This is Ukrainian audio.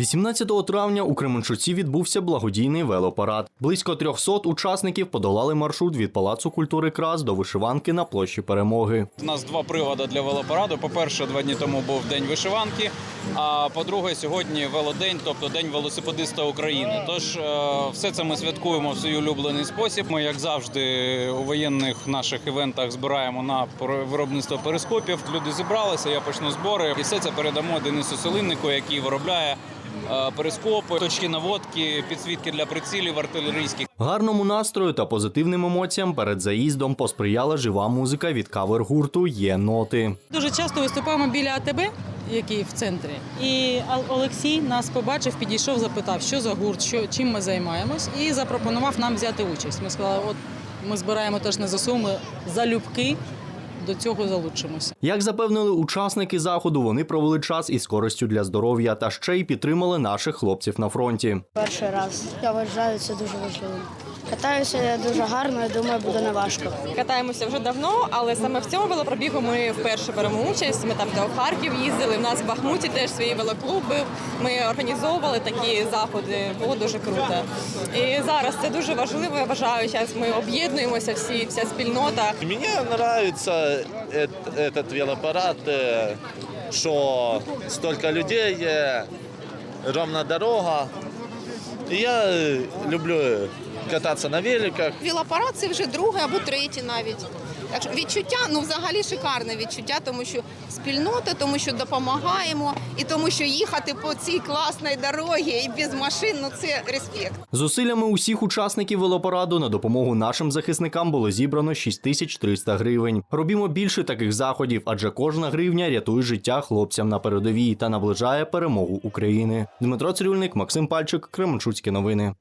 18 травня у Кременчуці відбувся благодійний велопарад. Близько 300 учасників подолали маршрут від Палацу культури Крас до вишиванки на площі Перемоги. У нас два приводи для велопараду. По-перше, два дні тому був день вишиванки. А по-друге, сьогодні велодень, тобто день велосипедиста України. Тож е, все це ми святкуємо в свій улюблений спосіб. Ми, як завжди, у воєнних наших івентах збираємо на виробництво перископів. Люди зібралися, я почну збори, і все це передамо Денису Селиннику, який виробляє е, перископи, точки наводки, підсвітки для прицілів артилерійських. Гарному настрою та позитивним емоціям перед заїздом посприяла жива музика від кавер-гурту Є ноти. Дуже часто виступаємо біля АТБ, який в центрі. І Олексій нас побачив, підійшов, запитав, що за гурт, що, чим ми займаємось, і запропонував нам взяти участь. Ми сказали, от ми збираємо теж на ЗСУ, ми залюбки до цього залучимося. Як запевнили учасники заходу, вони провели час із користю для здоров'я та ще й підтримали наших хлопців на фронті. Перший раз. Я вважаю це дуже важливим. Катаюся я дуже гарно, я думаю, буде не важко. Катаємося вже давно, але саме в цьому велопробігу ми вперше беремо участь. Ми там до Харків їздили. У нас в Бахмуті теж свій велоклуб був. Ми організовували такі заходи. Було дуже круто. І зараз це дуже важливо. Я вважаю, зараз ми об'єднуємося всі, вся спільнота. Мне нравится эт- этот велопарад, э, что столько людей, э, ровная дорога. И я э, люблю кататься на великах. Велопарад це вже друге або третє навіть. Так що відчуття, ну взагалі шикарне відчуття, тому що спільнота, тому що допомагаємо, і тому що їхати по цій класній дорогі і без машин, ну це респект. Зусиллями усіх учасників велопараду на допомогу нашим захисникам було зібрано 6300 гривень. Робімо більше таких заходів, адже кожна гривня рятує життя хлопцям на передовій та наближає перемогу України. Дмитро Цирюльник, Максим Пальчик, Кременчуцькі новини.